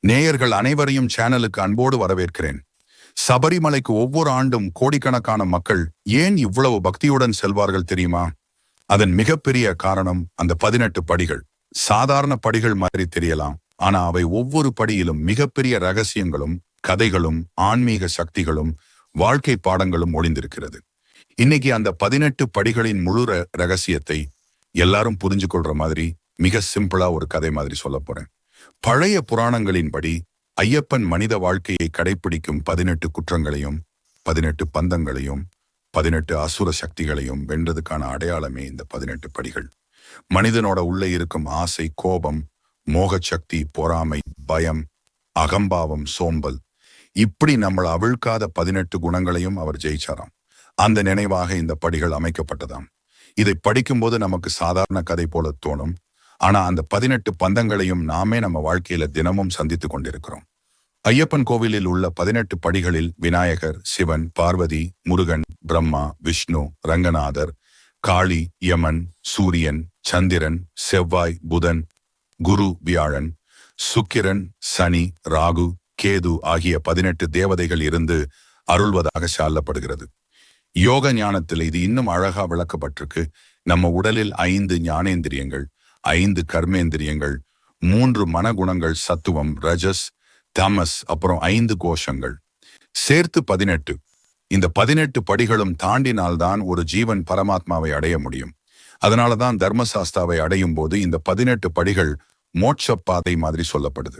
நேயர்கள் அனைவரையும் சேனலுக்கு அன்போடு வரவேற்கிறேன். சபரிமலைக்கு ஒவ்வொரு ஆண்டும் கோடிக்கணக்கான மக்கள் ஏன் இவ்வளவு பக்தியுடன் செல்வார்கள் தெரியுமா? அதன் மிகப்பெரிய காரணம் அந்த பதினெட்டு படிகள். சாதாரண படிகள் மாதிரி தெரியலாம். ஆனா அவை ஒவ்வொரு படியிலும் மிகப்பெரிய ரகசியங்களும் கதைகளும் ஆன்மீக சக்திகளும் வாழ்க்கை பாடங்களும் ஒளிந்திருக்கிறது. இன்னைக்கு அந்த பதினெட்டு படிகளின் முழு ரகசியத்தை எல்லாரும் புரிஞ்சு கொள்ற மாதிரி மிக சிம்பிளா ஒரு கதை மாதிரி சொல்ல போறேன். பழைய புராணங்களின்படி ஐயப்பன் மனித வாழ்க்கையை கடைப்பிடிக்கும் பதினெட்டு குற்றங்களையும் பதினெட்டு பந்தங்களையும் பதினெட்டு அசுர சக்திகளையும் வென்றதுக்கான அடையாளமே இந்த பதினெட்டு படிகள். மனிதனோட உள்ளே இருக்கும் ஆசை கோபம் மோகச்சக்தி பொறாமை பயம் அகம்பாவம் சோம்பல் இப்படி நம்மளை அவிழ்க்காத பதினெட்டு குணங்களையும் அவர் ஜெயிச்சாராம். அந்த நினைவாக இந்த படிகள் அமைக்கப்பட்டதாம். இதை படிக்கும்போது நமக்கு சாதாரண கதை போல தோணும். ஆனா அந்த பதினெட்டு பந்தங்களையும் நாமே நம்ம வாழ்க்கையில தினமும் சந்தித்துக் கொண்டிருக்கிறோம். ஐயப்பன் கோவிலில் உள்ள பதினெட்டு படிகளில் விநாயகர் சிவன் பார்வதி முருகன் பிரம்மா விஷ்ணு ரங்கநாதர் காளி யமன் சூரியன் சந்திரன் செவ்வாய் புதன் குரு வியாழன் சுக்கிரன் சனி ராகு கேது ஆகிய பதினெட்டு தேவதைகள் இருந்து அருள்வதாக சொல்லப்படுகிறது. யோக ஞானத்தில் இது இன்னும் அழகா விளக்கப்பட்டிருக்கு. நம்ம உடலில் ஐந்து ஞானேந்திரியங்கள் ஐந்து கர்மேந்திரியங்கள் மூன்று மனகுணங்கள் சத்துவம் ரஜஸ் தமஸ் அப்புறம் ஐந்து கோஷங்கள். சேர்த்து பதினெட்டு. இந்த பதினெட்டு படிகளும் தாண்டினால்தான் ஒரு ஜீவன் பரமாத்மாவை அடைய முடியும். அதனாலதான் தர்மசாஸ்தாவை அடையும் போது இந்த பதினெட்டு படிகள் மோட்ச பாதை மாதிரி சொல்லப்படுது.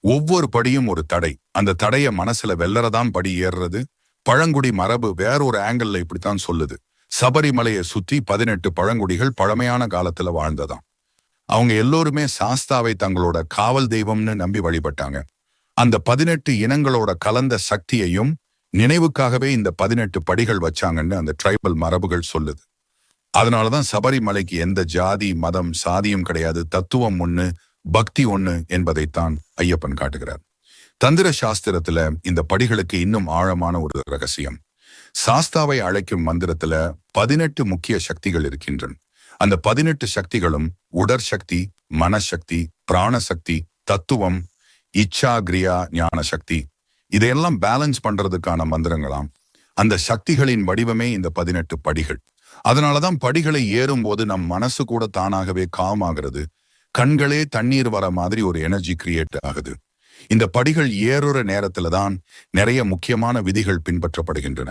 ஒவ்வொரு படியும் ஒரு தடை. அந்த தடைய மனசுல வெல்லறதான் படி ஏறுறது. பழங்குடி மரபு வேறொரு ஆங்கிள் இப்படித்தான் சொல்லுது. சபரிமலையை சுத்தி பதினெட்டு பழங்குடிகள் பழமையான காலத்துல வாழ்ந்ததாம். அவங்க எல்லோருமே சாஸ்தாவை தங்களோட காவல் தெய்வம்னு நம்பி வழிபட்டாங்க. அந்த பதினெட்டு இனங்களோட கலந்த சக்தியையும் நினைவுக்காகவே இந்த பதினெட்டு படிகள் வச்சாங்கன்னு அந்த ட்ரைபல் மரபுகள் சொல்லுது. அதனாலதான் சபரிமலைக்கு எந்த ஜாதி மதம் சாதியும் கிடையாது. தத்துவம் ஒண்ணு பக்தி ஒண்ணு என்பதைத்தான் ஐயப்பன் காட்டுகிறார். தந்திர சாஸ்திரத்துல இந்த படிகளுக்கு இன்னும் ஆழமான ஒரு ரகசியம். சாஸ்தாவை அழைக்கும் மந்திரத்துல பதினெட்டு முக்கிய சக்திகள் இருக்கின்றன. அந்த பதினெட்டு சக்திகளும் உடற்சக்தி மனசக்தி பிராணசக்தி தத்துவம் இச்சா கிரியா ஞான சக்தி இதையெல்லாம் பேலன்ஸ் பண்றதுக்கான மந்திரங்களாம். அந்த சக்திகளின் வடிவமே இந்த பதினெட்டு படிகள். அதனாலதான் படிகளை ஏறும் போது நம் மனசு கூட தானாகவே காம் ஆகிறது. கண்களே தண்ணீர் வர மாதிரி ஒரு எனர்ஜி கிரியேட் ஆகுது. இந்த படிகள் ஏறுற நேரத்துல தான் நிறைய முக்கியமான விதிகள் பின்பற்றப்படுகின்றன.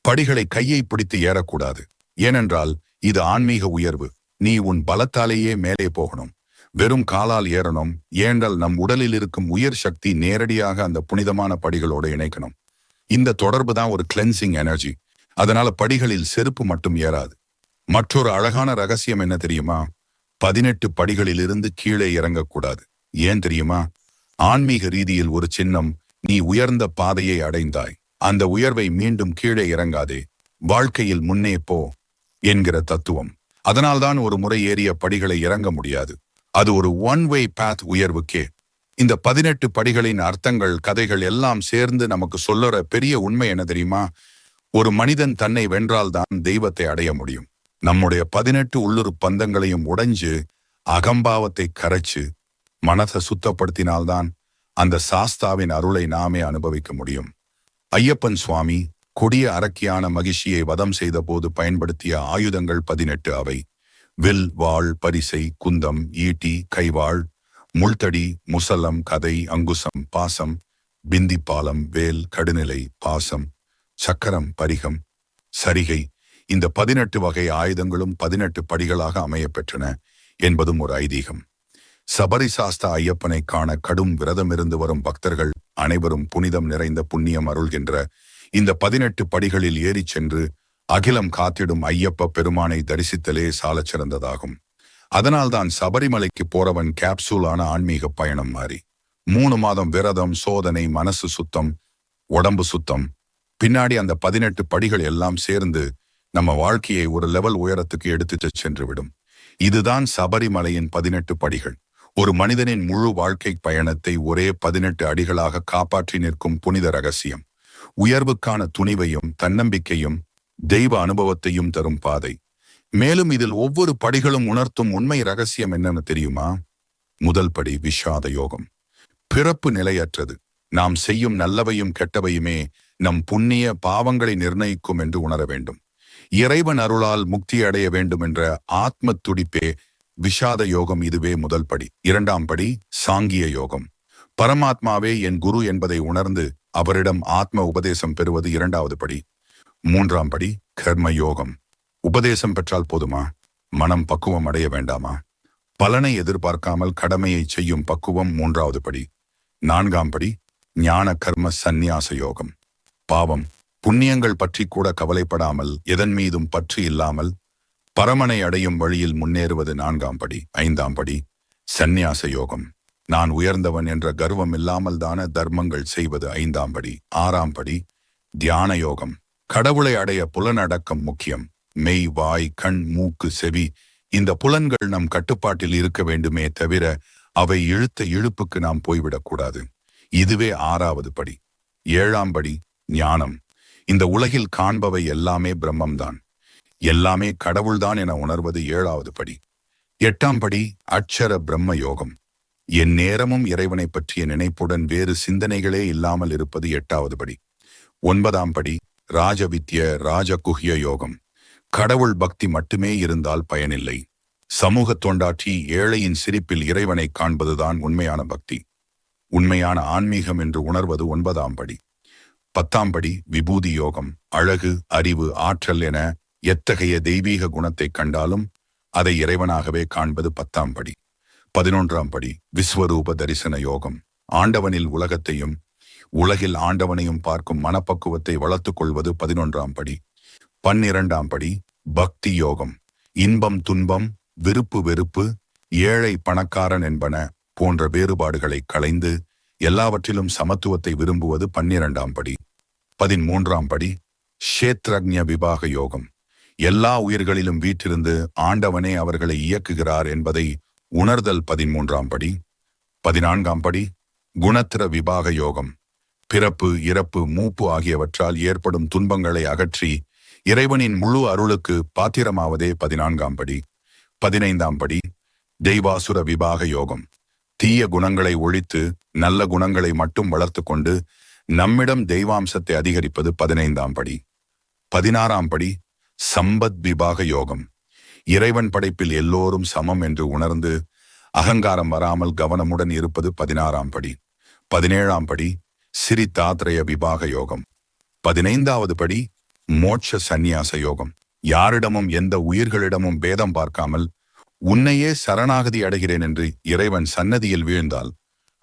படிகளை கையை பிடித்து ஏறக்கூடாது. ஏனென்றால் இது ஆன்மீக உயர்வு. நீ உன் பலத்தாலேயே மேலே போகணும். வெறும் காலால் ஏறணும். ஏனென்றால் நம் உடலில் இருக்கும் உயர் சக்தி நேரடியாக அந்த புனிதமான படிகளோடு இணைக்கணும். இந்த தொடர்பு தான் ஒரு கிளென்சிங் எனர்ஜி அதனால படிகளில் செருப்பு மட்டும் ஏறாது. மற்றொரு அழகான ரகசியம் என்ன தெரியுமா? பதினெட்டு படிகளிலிருந்து கீழே இறங்கக்கூடாது. ஏன் தெரியுமா? ஆன்மீக ரீதியில் ஒரு சின்னம் நீ உயர்ந்த பாதையை அடைந்தாய். அந்த உயர்வை மீண்டும் கீழே இறங்காதே. வாழ்க்கையில் முன்னே போ. என்கிற தத்துவம். அதனால்தான் ஒரு முறை ஏறிய படிகளை இறங்க முடியாது. அது ஒரு ஒன் வே பாத் உயர்வுக்கே. இந்த பதினெட்டு படிகளின் அர்த்தங்கள் கதைகள் எல்லாம் சேர்ந்து நமக்கு சொல்லுற பெரிய உண்மை என்ன தெரியுமா? ஒரு மனிதன் தன்னை வென்றால்தான் தெய்வத்தை அடைய முடியும். நம்முடைய பதினெட்டு உள்ளுர் பந்தங்களையும் உடைஞ்சு அகம்பாவத்தை கரைச்சு மனதை சுத்தப்படுத்தினால்தான் அந்த சாஸ்தாவின் அருளை நாமே அனுபவிக்க முடியும். ஐயப்பன் சுவாமி கொடிய அரக்கியான மகிழ்ச்சியை வதம் செய்த போது பயன்படுத்திய ஆயுதங்கள் பதினெட்டு அவை. வில் வாள் பரிசை குந்தம் ஈட்டி கைவாள் முள்தடி முசலம் கதை அங்குசம் பாசம் பிந்திப்பாலம் வேல் கடுநிலை பாசம் சக்கரம் பரிகம் சரிகை. இந்த பதினெட்டு வகை ஆயுதங்களும் பதினெட்டு படிகளாக அமையப் பெற்றன என்பதும் ஒரு ஐதீகம். சபரி சாஸ்தா ஐயப்பனை காண கடும் விரதமிருந்து வரும் பக்தர்கள் அனைவரும் புனிதம் நிறைந்த புண்ணியம் அருள்கின்ற இந்த பதினெட்டு படிகளில் ஏறிச் சென்று அகிலம் காத்திடும் ஐயப்ப பெருமானை தரிசித்தலே சாலச் சிறந்ததாகும். அதனால்தான் சபரிமலைக்கு போறவன் கேப்சூலான ஆன்மீக பயணம் மாறி. மூணு மாதம் விரதம் சோதனை மனசு சுத்தம் உடம்பு சுத்தம். பின்னாடி அந்த பதினெட்டு படிகள் எல்லாம் சேர்ந்து நம்ம வாழ்க்கையை ஒரு லெவல் உயரத்துக்கு எடுத்துட்டு சென்று விடும். இதுதான் சபரிமலையின் பதினெட்டு படிகள். ஒரு மனிதனின் முழு வாழ்க்கை பயணத்தை ஒரே பதினெட்டு அடிகளாக காப்பாற்றி நிற்கும் புனித ரகசியம். உயர்வுக்கான துணிவையும் தன்னம்பிக்கையும் தெய்வ அனுபவத்தையும் தரும் பாதை. மேலும் இதில் ஒவ்வொரு படிகளும் உணர்த்தும் உண்மை ரகசியம் என்னென்னு தெரியுமா? முதல் படி விஷாத யோகம். பிறப்பு நிலையற்றது. நாம் செய்யும் நல்லவையும் கெட்டவையுமே நம் புண்ணிய பாவங்களை நிர்ணயிக்கும் என்று உணர வேண்டும். இறைவன் அருளால் முக்தி அடைய வேண்டும் என்ற ஆத்ம துடிப்பே விஷாத யோகம் இதுவே முதல் படி. இரண்டாம் படி சாங்கிய யோகம். பரமாத்மாவே என் குரு என்பதை உணர்ந்து அவரிடம் ஆத்ம உபதேசம் பெறுவது இரண்டாவது படி. மூன்றாம் படி கர்ம யோகம் உபதேசம் பெற்றால் போதுமா? மனம் பக்குவம் அடைய வேண்டாமா? பலனை எதிர்பார்க்காமல் கடமையை செய்யும் பக்குவம் மூன்றாவது படி. நான்காம் படி ஞான கர்ம சந்நியாச யோகம். பாவம் புண்ணியங்கள் பற்றி கூட கவலைப்படாமல் எதன் மீதும் பற்று இல்லாமல் பரமனை அடையும் வழியில் முன்னேறுவது நான்காம் படி. ஐந்தாம் படி சந்நியாச யோகம். நான் உயர்ந்தவன் என்ற கர்வம் இல்லாமல் தான தர்மங்கள் செய்வது ஐந்தாம் படி. ஆறாம் படி தியான யோகம் கடவுளை அடைய புலனடக்கம் முக்கியம். மெய் வாய் கண் மூக்கு செவி இந்த புலன்கள் நம் கட்டுப்பாட்டில் இருக்க வேண்டுமே தவிர அவை இழுத்த இழுப்புக்கு நாம் போய்விடக்கூடாது இதுவே ஆறாவது படி. ஏழாம் படி ஞானம். இந்த உலகில் காண்பவை எல்லாமே பிரம்மம்தான். எல்லாமே கடவுள்தான் என உணர்வது ஏழாவது படி. எட்டாம் படி அட்சர பிரம்ம யோகம். என் நேரமும் இறைவனை பற்றிய நினைப்புடன் வேறு சிந்தனைகளே இல்லாமல் இருப்பது எட்டாவது படி. ஒன்பதாம் படி ராஜவித்ய ராஜகுஹ்ய யோகம். கடவுள் பக்தி மட்டுமே இருந்தால் பயனில்லை. சமூக தொண்டாற்றி ஏழையின் சிரிப்பில் இறைவனை காண்பதுதான் உண்மையான பக்தி. உண்மையான ஆன்மீகம் என்று உணர்வது ஒன்பதாம் படி. பத்தாம் படி விபூதி யோகம். அழகு அறிவு ஆற்றல் என எத்தகைய தெய்வீக குணத்தை கண்டாலும் அதை இறைவனாகவே காண்பது பத்தாம் படி. பதினொன்றாம் படி விஸ்வரூப தரிசன யோகம். ஆண்டவனில் உலகத்தையும் உலகில் ஆண்டவனையும் பார்க்கும் மனப்பக்குவத்தை வளர்த்துக் கொள்வது பதினொன்றாம் படி. பன்னிரண்டாம் படி பக்தி யோகம். இன்பம் துன்பம் விருப்பு வெறுப்பு ஏழை பணக்காரன் என்பன போன்ற வேறுபாடுகளை களைந்து எல்லாவற்றிலும் சமத்துவத்தை விரும்புவது பன்னிரண்டாம் படி. பதிமூன்றாம் படி ஷேத்ரக்ஞ விபாக யோகம். எல்லா உயிர்களிலும் வீற்றிருந்து ஆண்டவனே அவர்களை இயக்குகிறார் என்பதை உணர்தல் பதிமூன்றாம் படி பதினான்காம் படி குணத்திர விபாக யோகம். பிறப்பு இறப்பு மூப்பு ஆகியவற்றால் ஏற்படும் துன்பங்களை அகற்றி இறைவனின் முழு அருளுக்கு பாத்திரமாவதே பதினான்காம் படி. பதினைந்தாம் படி தெய்வாசுர விபாக யோகம். தீய குணங்களை ஒழித்து நல்ல குணங்களை மட்டும் வளர்த்து கொண்டு நம்மிடம் தெய்வாம்சத்தை அதிகரிப்பது பதினைந்தாம் படி. பதினாறாம் படி சம்பத் விபாக யோகம். இறைவன் படைப்பில் எல்லோரும் சமம் என்று உணர்ந்து அகங்காரம் வராமல் கவனமுடன் இருப்பது பதினாறாம் படி. பதினேழாம் படி சிரித்தாத்ரய விபாக யோகம். பதினைந்தாவது படி மோட்ச சந்நியாச யோகம். யாரிடமும் எந்த உயிர்களிடமும் பேதம் பார்க்காமல் உன்னையே சரணாகதி அடைகிறேன் என்று இறைவன் சன்னதியில் வீழ்ந்தால்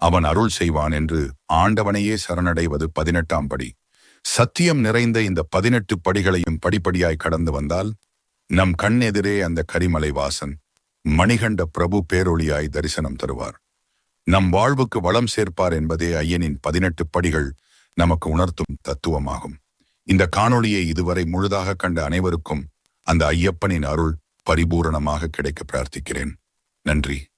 அவன் அருள் செய்வான் என்று ஆண்டவனையே சரணடைவது பதினெட்டாம் படி. சத்தியம் நிறைந்த இந்த பதினெட்டு படிகளையும் படிப்படியாய் கடந்து வந்தால் நம் கண்ணெதிரே அந்த கரிமலை வாசன் மணிகண்ட பிரபு பேரொளியாய் தரிசனம் தருவார். நம் வாழ்வுக்கு வளம் சேர்ப்பார் என்பதே ஐயனின் பதினெட்டு படிகள் நமக்கு உணர்த்தும் தத்துவமாகும். இந்த காணொளியை இதுவரை முழுதாக கண்ட அனைவருக்கும் அந்த ஐயப்பனின் அருள் பரிபூரணமாக கிடைக்க பிரார்த்திக்கிறேன். நன்றி.